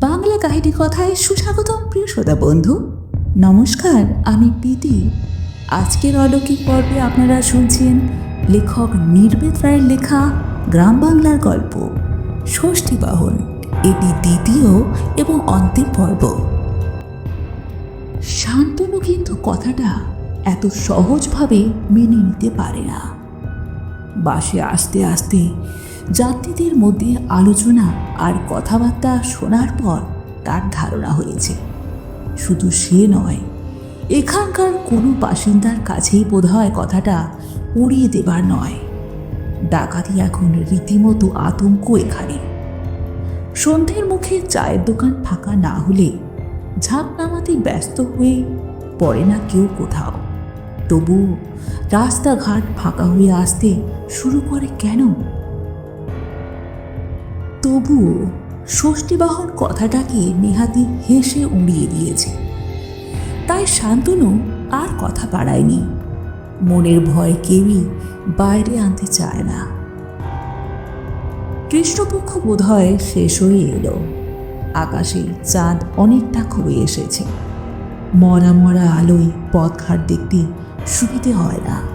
বাংলা কাহিনী কথায় সুস্বাগতম প্রিয় শ্রোতা বন্ধু। নমস্কার, আমি প্রীতি। আজকের অলৌকিক পর্বে আপনারা শুনছেন লেখক নির্বেদ রায়ের লেখা গ্রাম বাংলার গল্প, ষষ্ঠী বাহন। এটি দ্বিতীয় এবং অন্তিম পর্ব। শান্তনু কিন্তু কথাটা এত সহজভাবে মেনে নিতে পারে না। বাসে আস্তে আস্তে যাত্রীদের মধ্যে আলোচনা আর কথাবার্তা শোনার পর তার ধারণা হয়েছে। শুধু সে নয়, এখানকার কোনো বাসিন্দার কাছেই বোধহয় কথাটা উড়িয়ে দেবার নয়। ডাকাতি এখন রীতিমতো আতঙ্ক এখানে। সন্ধ্যের মুখে চায়ের দোকান ফাঁকা না হলে ঝাঁপ নামাতে ব্যস্ত হয়ে পড়ে না কেউ কোথাও। তবু রাস্তাঘাট ফাঁকা হয়ে আসতে শুরু করে কেন? তবুও ষষ্ঠীবাহন কথাটাকে নেহাতি হেসে উড়িয়ে দিয়েছে। তাই শান্তনু আর কথা বাড়ায়নি। মনের ভয় কেউই বাইরে আনতে চায় না। কৃষ্ণপক্ষ বোধহয় শেষ হয়ে এলো। আকাশে চাঁদ অনেকটা কমে এসেছে। মরা মরা আলোয় পথঘাট দেখতে সুবিধে হয় না।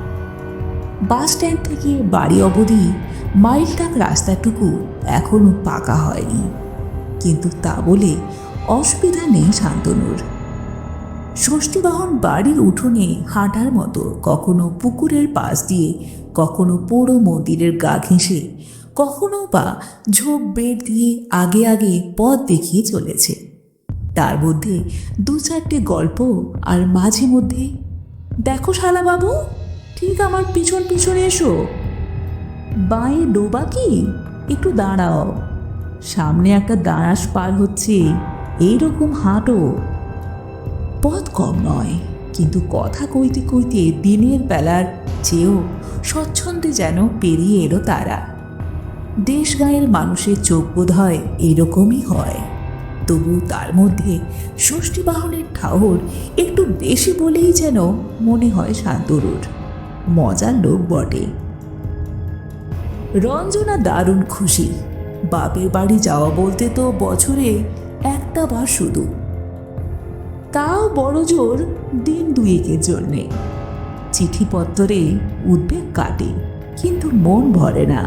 বাস স্ট্যান্ড থেকে বাড়ি অবধি মাইলটাক রাস্তাটুকু এখনও পাকা হয়নি। কিন্তু তা বলে অসুবিধা নেই শান্তনুর। ষষ্ঠীবাহন বাড়ির উঠোনে হাঁটার মতো কখনো পুকুরের পাশ দিয়ে, কখনো পোড়ো মন্দিরের গা ঘেঁষে, কখনো বা ঝোপ বেড় দিয়ে আগে আগে পথ দেখিয়ে চলেছে। তার মধ্যে দু চারটে গল্প আর মাঝে মধ্যে, দেখো শালাবাবু ঠিক আমার পিছন পিছনে এসো। বাঁয়ে ডোবা কি? একটু দাঁড়াও। সামনে একটা দাঁড়াস পার হচ্ছে। এইরকম হাঁটো। পথ কম নয়, কিন্তু কথা কইতে কইতে দিনের বেলার চেয়েও স্বচ্ছন্দে যেন পেরিয়ে এলো তারা। দেশ গায়ের মানুষের চোখ বোধ হয় এরকমই হয়। তবু তার মধ্যে ষষ্ঠী বাহনের ঠাহর একটু বেশি বলেই যেন মনে হয় শান্তরুর। মজার লোক বটে। রঞ্জনা দারুণ খুশি। বাপের বাড়ি যাওয়া বলতে তো বছরে একটা বার শুধু। তাও বড় জোর দিন দুয়েকের জন্যে। চিঠিপত্তরে উদ্বেগ কাটে, কিন্তু মন ভরে না।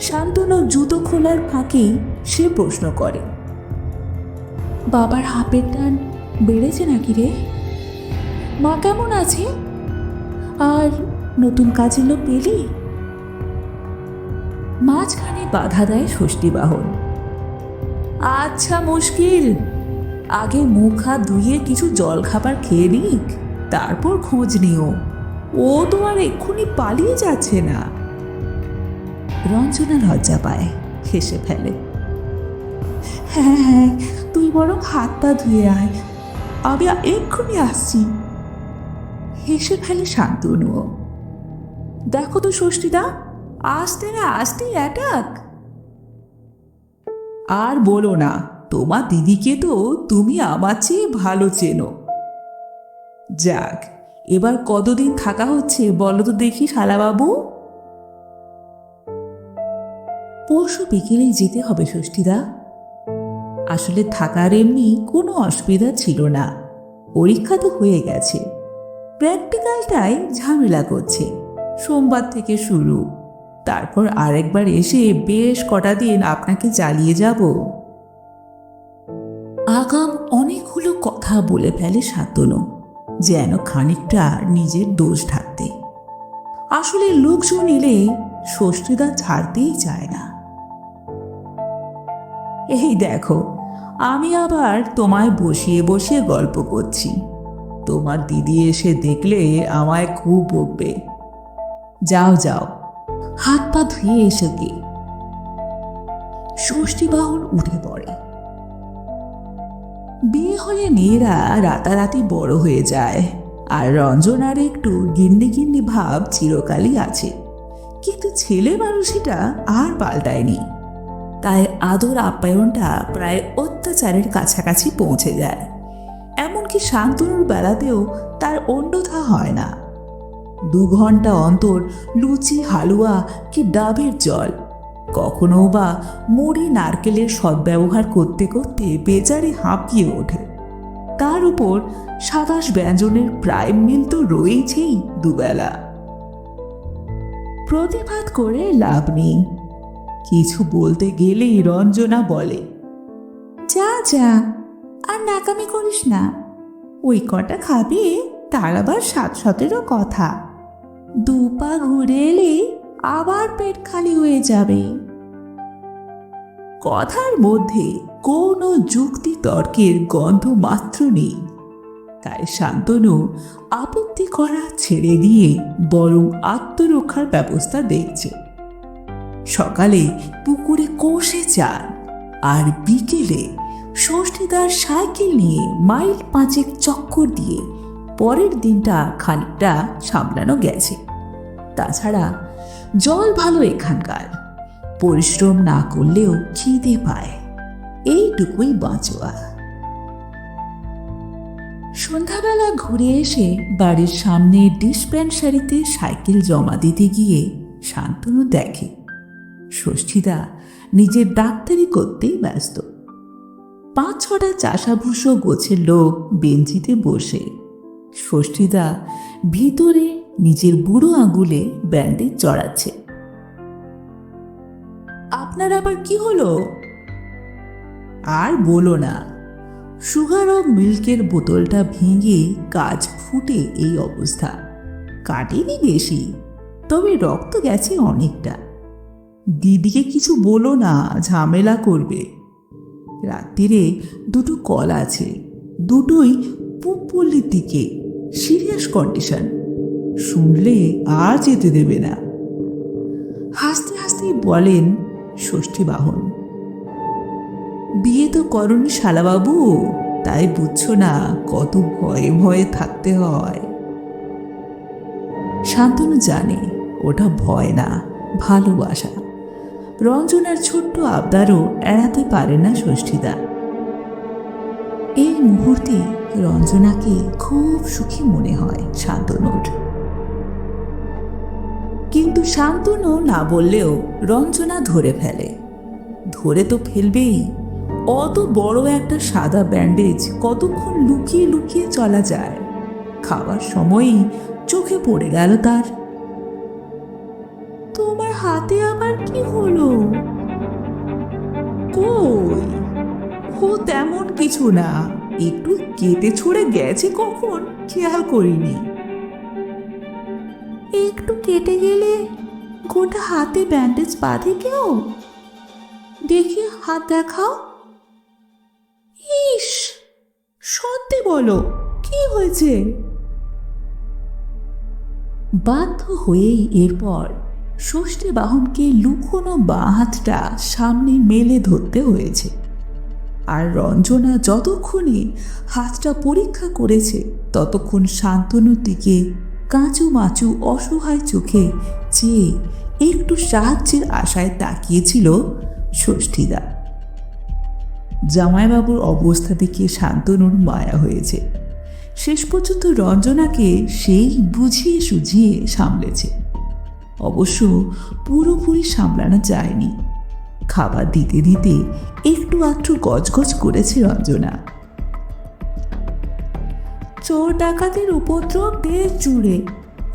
শান্তনু জুতো খোলার ফাঁকে সে প্রশ্ন করে, বাবার হাপের টান বেড়েছে নাকি রে? মা কেমন আছে? আর নতুন কাজের লোক পেলি? মাঝখানে বাধা দেয় ষষ্ঠীবাহন আচ্ছা মুশকিল। আগে মুখ হাত ধুয়ে কিছু জল খাবার খেয়ে নিক, তারপর খোঁজ নিও। ও তো আর এক্ষুনি পালিয়ে যাচ্ছে না। রঞ্জনা লজ্জা পায়, হেসে ফেলে। হ্যাঁ হ্যাঁ তুই বরং হাত পা ধুয়ে আয়। আমি এক্ষুনি আসছি। হেসে ফেলে শান্তনুও দেখো তো ষষ্ঠীদা আসতে না আসতেই অ্যাটাক আর বলো না, তোমার দিদিকে তো তুমি আমার চেয়ে ভালো চেনো। যাক, এবার কতদিন থাকা হচ্ছে বলো তো দেখি শালাবাবু। পরশু বিকেলেই যেতে হবে ষষ্ঠীদা। আসলে থাকার এমনি কোনো অসুবিধা ছিল না। পরীক্ষা তো হয়ে গেছে। প্র্যাকটিক্যালটাই ঝামেলা করছে। সোমবার থেকে শুরু। তারপর আরেকবার এসে বেশ কটা দিন আপনাকে চালিয়ে যাব। আগাম অনেকগুলো কথা বলে ফেলে শান্তনু যেন খানিকটা নিজের দোষ ঢাকতে। আসলে লোকজন এলে ষষ্ঠীদা ছাড়তেই চায় না। এই দেখো, আমি আবার তোমায় বসিয়ে বসিয়ে গল্প করছি। তোমার দিদি এসে দেখলে আমায় খুব বকবে। যাও যাও। হাত পা ধুয়ে এসে গে ষষ্ঠীবাহন উঠে পড়ে। বিয়ে হলে মেয়েরা রাতারাতি বড় হয়ে যায় আর রঞ্জনার একটু গিন্নি গিন্নি ভাব চিরকালই আছে। কিন্তু ছেলে মানুষটা আর পাল্টায়নি। তাই আদর আপ্যায়নটা প্রায় অত্যাচারের কাছাকাছি পৌঁছে যায়। এমনকি শান্তনুর বেলাতেও তার অন্যথা হয় না। দু ঘণ্টা অন্তর লুচি, হালুয়া কি ডাবের জল? কখনো বা মুড়ি, নারকেলের সদ্ব্যবহার করতে করতে বেচারি হাঁপিয়ে ওঠে। তার উপর সাতাশ ব্যঞ্জনের প্রাইম মিল তো রয়েছেই দুবেলা। প্রতিবাদ করে লাভ নেই। কিছু বলতে গেলেই রঞ্জনা বলে, যা যা, আর নাকামি করিস না। ওই কটা খাবে, তার আবার সাত সতেরো কথা। দু পা ঘুরে এলে, আবার পেট খালি হয়ে যাবে। কথার মধ্যে কোনো যুক্তি তর্কের গন্ধ মাত্র নেই। তাই শান্তনু আপত্তি করা ছেড়ে দিয়ে বরং আত্মরক্ষার ব্যবস্থা দেখছে। সকালে পুকুরে কষে যান আর বিকেলে ষষ্ঠীদার সাইকেল নিয়ে মাইল পাঁচেক চক্কর দিয়ে পরের দিনটা খানিকটা সামলানো গেছে। তাছাড়া জল ভালো এখানকার, পরিশ্রম না করলেও খিদে পায়। এইটুকুই বাঁচোয়া। সন্ধ্যাবেলা ঘুরে এসে বাড়ির সামনে ডিসপেন্সারিতে সাইকেল জমা দিতে গিয়ে শান্তনু দেখে। ষষ্ঠীদা নিজের ডাক্তারি করতেই ব্যস্ত। পাঁচ ছটা চাষাভুষো গোছের লোক বেঞ্চিতে বসে। ষষ্ঠীদা ভিতরে নিজের বুড়ো আঙুলে ব্যান্ডেজ চড়াচ্ছে। আপনার আবার কি হলো? আর বলো না। সুগার ও মিল্কের বোতলটা ভেঙে কাজ ফুটে এই অবস্থা। কাটেনি বেশি, তবে রক্ত গেছে অনেকটা। দিদিকে কিছু বলো না, ঝামেলা করবে। রাত্রিরে দুটো কল আছে। দুটোই পুপল্লির দিকে। Serious condition. শুনলে আর যেতে দেবে না। হাসতে হাসতেই বলেন ষষ্ঠী বাহন। বিয়ে তো করনি শালাবাবু, তাই বুঝছ না কত ভয়ে ভয়ে থাকতে হয়। শান্তনু জানে, ওটা ভয় না, ভালোবাসা। রঞ্জনার ছোট্ট আবদারও এড়াতে পারে না ষষ্ঠীদা। এই মুহূর্তে রঞ্জনাকে খুব সুখী মনে হয় শান্তনুর। কিন্তু শান্তনু না বললেও রঞ্জনা ধরে ফেলে। ধরে তো ফেলবেই। অত বড় একটা সাদা ব্যান্ডেজ কতক্ষণ লুকিয়ে লুকিয়ে চলা যায়। খাবার সময়ই চোখে পড়ে গেল তার হাতে আবার কি হলো? কই? ও তেমন কিছু না। একটু কেটে ছড়ে গেছে কখন? খেয়াল করিনি। একটু কেটে গেলে গোটা হাতে ব্যান্ডেজ বাঁধে কেউ? দেখি, হাত দেখাও। ইস! সত্যি বলো, কি হয়েছে? বাধ্য হয়েই এরপর ষষ্ঠী বাহনকে লুকোনো বাঁ হাতটা সামনে মেলে ধরতে হয়েছে। আর রঞ্জনা যতক্ষণে হাতটা পরীক্ষা করেছে, ততক্ষণ শান্তনুর দিকে কাঁচু মাচু অসহায় চোখে চেয়ে একটু সাহায্যের আশায় তাকিয়েছিল ষষ্ঠীদা। জামাইবাবুর অবস্থা দেখে শান্তনুর মায়া হয়েছে। শেষ পর্যন্ত রঞ্জনাকে সেই বুঝিয়ে সুঝিয়ে সামলেছে। অবশ্য পুরোপুরি সামলানো যায়নি। খাবার দিতে দিতে একটু আধটু গজগজ করেছে রঞ্জনা। চোর ডাকাতের উপদ্রব দেশ জুড়ে,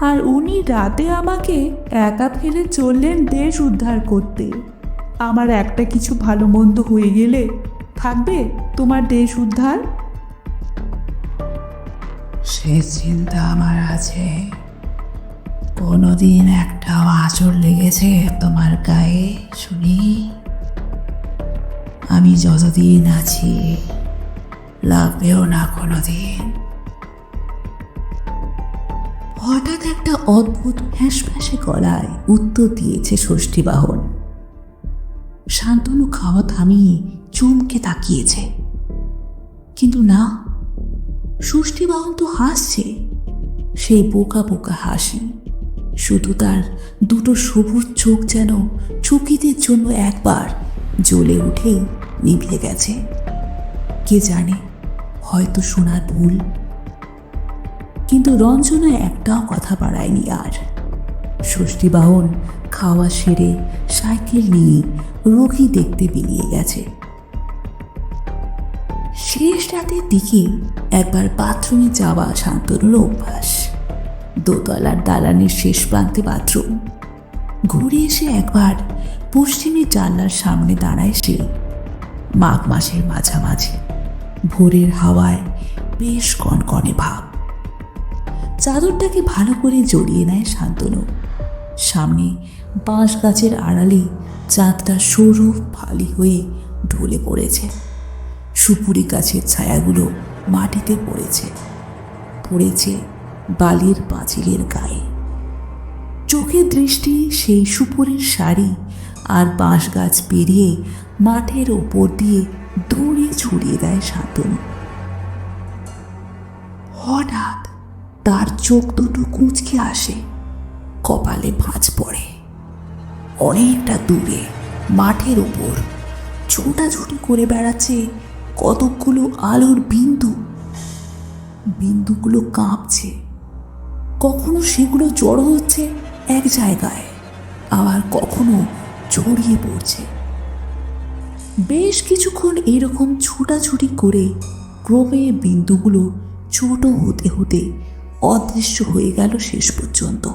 আর উনি রাতে আমাকে একা ফেলে চললেন দেশ উদ্ধার করতে। আমার একটা কিছু ভালো মন্দ হয়ে গেলে থাকবে তোমার দেশ উদ্ধার? সে চিন্তা আমার আছে। কোনোদিন একটা আঁচড় লেগেছে তোমার গায়ে, শুনি? আমি যতদিন আছি, লাগবেও না কোনোদিন। হঠাৎ একটা অদ্ভুত ফ্যাঁস ফ্যাঁসে গলায় উত্তর দিয়েছে ষষ্ঠী বাহন শান্তনু খাওয়া থামিয়ে চমকে তাকিয়েছে। কিন্তু না ষষ্ঠী বাহন তো হাসছে, সেই বোকা বোকা হাসি। শুধু তার দুটো সবুজ চোখ যেন চকিদের জন্য একবার জ্বলে উঠেই নিভে গেছে। কে জানে, হয়তো শোনার ভুল। কিন্তু রঞ্জনা একটাও কথা বাড়ায়নি আর। ষষ্ঠীবাহন খাওয়া সেরে সাইকেল নিয়ে রোগী দেখতে বেরিয়ে গেছে। শেষ রাতের দিকে একবার বাথরুমে যাওয়া শান্তনুর অভ্যাস। দোতলার দালানের শেষ প্রান্তে বাথরুম ঘুরে এসে একবার পশ্চিমে জানলার সামনে দাঁড়ায় সে। মাঘ মাসের মাঝামাঝি। ভোরের হাওয়ায় বেশ কনকনে ভাব। চাদরটাকে ভালো করে জড়িয়ে নেয় শান্তনু। সামনে বাঁশ গাছের আড়ালে চাঁদটা সরু ফালি হয়ে ঢলে পড়েছে। সুপুরি গাছের ছায়াগুলো মাটিতে পড়েছে। পড়েছে বালির পাঁচিলের গায়ে। চোখের দৃষ্টি সেই সুপুরের শাড়ি আর বাঁশ গাছ পেরিয়ে মাঠের ওপর দিয়ে দৌড়ে ছড়িয়ে দেয় শান্তনু হঠাৎ তার চোখ দুটো কুঁচকে আসে, কপালে ভাঁজ পড়ে। অনেকটা দূরে মাঠের ওপর ছোটাছুটি করে বেড়াচ্ছে কতকগুলো আলোর বিন্দু। বিন্দুগুলো কাঁপছে। কখনো সেগুলো জড়ো হচ্ছে এক জায়গায়, আবার কখনো ছড়িয়ে পড়ছে। বেশ কিছুক্ষণ এরকম ছোটাছুটি করে ক্রমে বিন্দুগুলো ছোট হতে হতে অদৃশ্য হয়ে গেল শেষ পর্যন্ত।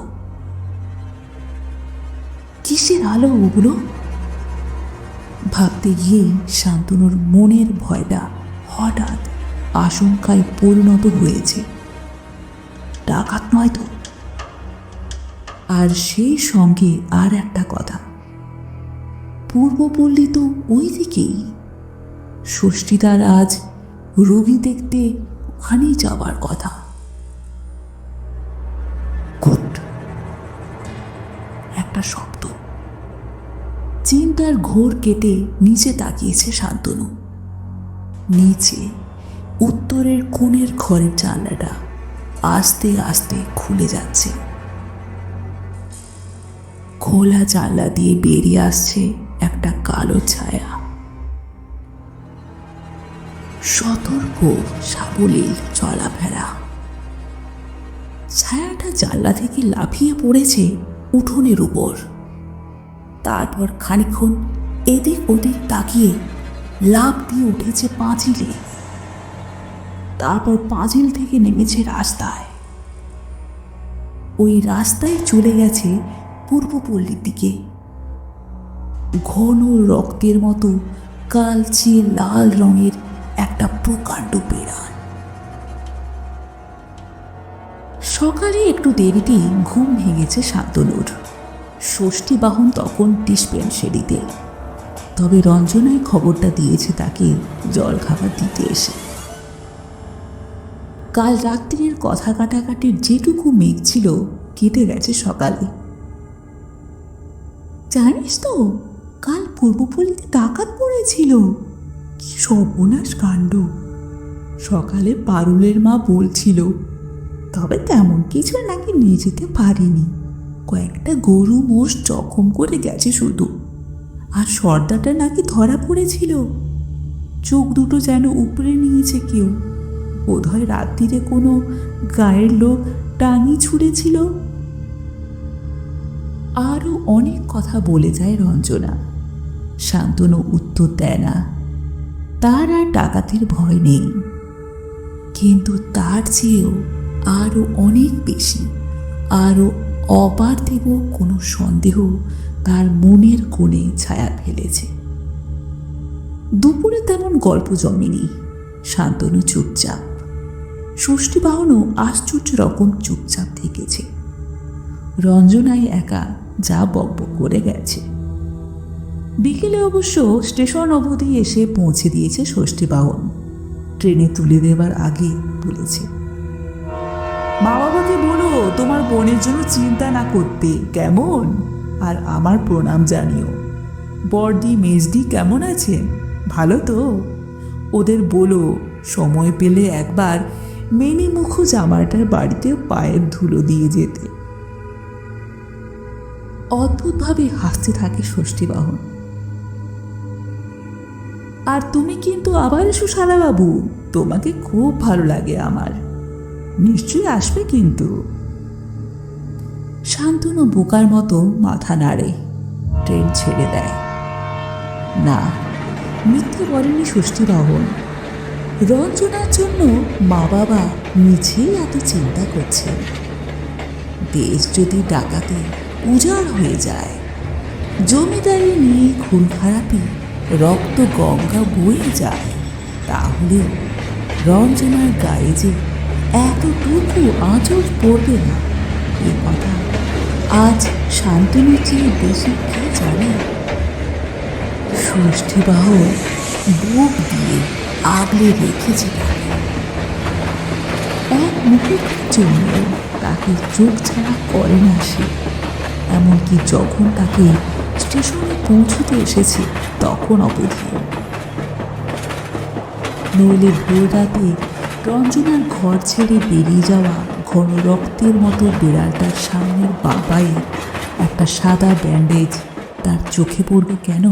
কিসের আলো ওগুলো? ভাবতে গিয়েই শান্তনুর মনের ভয়টা হঠাৎ আশঙ্কায় পরিণত হয়েছে। ডাকাত নয় তো? আর সেই সঙ্গে আর একটা কথা। পূর্বপল্লী তো ওই দিকেই ষষ্ঠীদার আজ রোগী দেখতে ওখানেই যাবার কথা। গুড। একটা শব্দ। চিন্তার ঘোর কেটে নিচে তাকিয়েছে শান্তনু। নিচে, উত্তরের কোণের ঘরের জানলাটা। আস্তে আস্তে খুলে যাচ্ছে। খোলা জানলা দিয়ে বেরিয়ে আসছে একটা কালো ছায়া। সতর্ক, সাবলীল, চলাফেরা। ছায়াটা জানলা থেকে লাফিয়ে পড়েছে উঠোনের উপর। তারপর খানিক্ষণ এদিক ওদিক তাকিয়ে লাফ দিয়ে উঠেছে পাঁচিলে। তারপর পাঁচিল থেকে নেমেছে রাস্তায়। ওই রাস্তায় চলে গেছে পূর্বপল্লীর দিকে। ঘন রক্তের মতো কালচে লাল রঙের একটা প্রকাণ্ড বেড়াল। সকালে একটু দেরিতে ঘুম ভেঙেছে শান্তনুর। ষষ্ঠী বাহন তখন ডিসপেন্সারিতে তবে রঞ্জনায় খবরটা দিয়েছে তাকে জল খাবার দিতে এসে। কাল রাত্রির কথা কাটাকাটির যেটুকু মেঘ ছিল, কেটে গেছে সকালে। জানিস তো, কাল পূর্বপল্লীতে ডাকাত পড়েছিল। কি সর্বনাশ কাণ্ড। সকালে পারুলের মা বলছিল, তবে তেমন কিছু নাকি নিয়ে যেতে পারিনি। কয়েকটা গরু মোষ জখম করে গেছে শুধু। আর সর্দাটা নাকি ধরা পড়েছিল। চোখ দুটো যেন উপরে নিয়েছে কেউ। বোধহয় রাত্রিরে কোনো গায়ের লোক টানি ছুঁড়েছিল? আরও অনেক কথা বলে যায় রঞ্জনা। শান্তনু উত্তর দেয় না। তার আর ডাকাতের ভয় নেই। কিন্তু তার চেয়েও আরও অনেক বেশি, আরও অপার্থিব কোনো সন্দেহ তার মনের কোণে ছায়া ফেলেছে। দুপুরে তেমন গল্প জমেনি। শান্তনু চুপচাপ। ষষ্ঠীবাহনও আশ্চর্য রকম চুপচাপ থেকেছে। রঞ্জনাই একা যা বকবক করে গেছে। বিকেলে অবশ্য স্টেশন অবধি এসে পৌঁছে দিয়েছে ষষ্ঠীবাহন ট্রেনে তুলে দেবার আগে বলেছে মা বাবাকে বলো, তোমার বোনের জন্য চিন্তা না করতে, কেমন? আর আমার প্রণাম জানিও। বর্দি মেজদি কেমন আছে ভালো তো? ওদের বলো, সময় পেলে একবার মেনি মুখ জামাটার বাড়িতে পায়ের ধুলো দিয়ে যেতে। অদ্ভুতভাবে হাসতে থাকে ষষ্ঠীবাহন। আর তুমি কিন্তু আবার এসো বাবু তোমাকে খুব ভালো লাগে আমার। নিশ্চয়ই আসবে কিন্তু। শান্তনু বোকার মতো মাথা নাড়ে, ট্রেন ছেড়ে দেয়। না, মিথ্যে বলেনি ষষ্ঠীবাহন। রঞ্জনার জন্য মা বাবা মিছেই এত চিন্তা করছেন। দেশ যদি ডাকাতে উজাড় হয়ে যায়। জমিদারি নিয়ে খুন খারাপি, রক্ত, গঙ্গা বয়ে যায়, তাহলে রঞ্জনার গায়ে যে এতটুকু আঁচড় পড়বে না, এ কথা আজ শান্তনুর চেয়ে বেশি কে জানে? ষষ্ঠীবাহ বুক দিয়ে আগলে রেখেছে এক মুহূর্তের জন্য তাকে চোখ ছাড়া করে না সে। এমনকি যখন তাকে স্টেশনে পৌঁছতে এসেছে, তখন অবধি। নইলে ভোর রাতে রঞ্জনার ঘর ছেড়ে বেরিয়ে যাওয়া ঘন রক্তের মতো বিড়ালটার সামনের বাবাই একটা সাদা ব্যান্ডেজ তার চোখে পড়বে কেন?